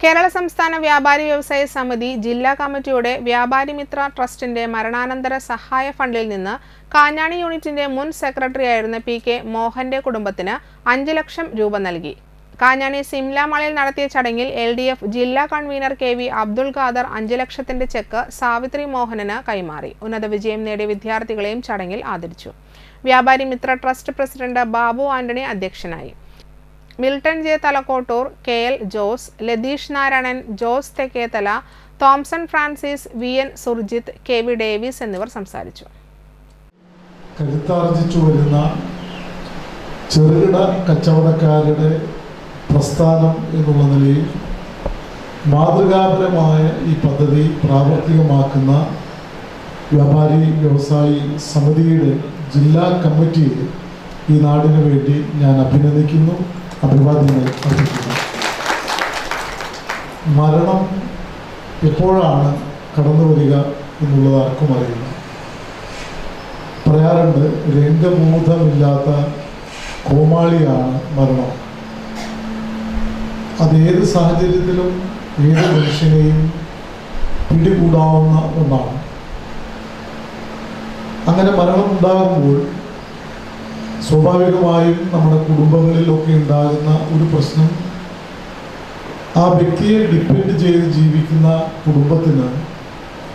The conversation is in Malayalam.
കേരള സംസ്ഥാന വ്യാപാരി വ്യവസായ സമിതി ജില്ലാ കമ്മിറ്റിയുടെ വ്യാപാരി മിത്ര ട്രസ്റ്റിന്റെ മരണാനന്തര സഹായ ഫണ്ടിൽ നിന്ന് കാഞ്ഞാണി യൂണിറ്റിന്റെ മുൻ സെക്രട്ടറിയായിരുന്ന പി കെ മോഹന്റെ കുടുംബത്തിന് അഞ്ച് ലക്ഷം രൂപ നൽകി. കാഞ്ഞാണി സിംല മാളിൽ നടത്തിയ ചടങ്ങിൽ എൽ ഡി എഫ് ജില്ലാ convener K V Abdul Khader അഞ്ച് ലക്ഷത്തിന്റെ ചെക്ക് സാവിത്രി മോഹനന് കൈമാറി. ഉന്നത വിജയം നേടിയ വിദ്യാർത്ഥികളെയും ചടങ്ങിൽ ആദരിച്ചു. Vyapari Mitra trust president Babu Antony അധ്യക്ഷനായി. Milton J Thalakottur K L Jose Latheesh Narayanan Jose Thekkethala Thomson Francis V N Surjith K V Davis എന്നിവർ സംസാരിച്ചു. കരുത്താർജിച്ചു വരുന്ന ചെറുകിട കച്ചവടക്കാരുടെ പ്രസ്ഥാനം എന്നുള്ള നിലയിൽ മാതൃകാപരമായ ഈ പദ്ധതി പ്രാവർത്തികമാക്കുന്ന വ്യാപാരി വ്യവസായി സമിതിയുടെ ജില്ലാ കമ്മിറ്റിയെ ഈ നാടിനു വേണ്ടി ഞാൻ അഭിനന്ദിക്കുന്നു. അഭിവാദ്യങ്ങൾ അർപ്പിക്കുന്നു. മരണം എപ്പോഴാണ് കടന്നു വരിക എന്നുള്ളത് ആർക്കും അറിയില്ല. പറയാറുണ്ട് രംഗബോധമില്ലാത്ത കോമാളിയാണ് മരണം. അത് ഏത് സാഹചര്യത്തിലും ഏത് മനുഷ്യനെയും പിടികൂടാവുന്ന ഒന്നാണ്. അങ്ങനെ മരണം ഉണ്ടാകുമ്പോൾ സ്വാഭാവികമായും നമ്മുടെ കുടുംബങ്ങളിലൊക്കെ ഉണ്ടാകുന്ന ഒരു പ്രശ്നം ആ വ്യക്തിയെ ഡിപ്പെൻഡ് ചെയ്ത് ജീവിക്കുന്ന കുടുംബത്തിന്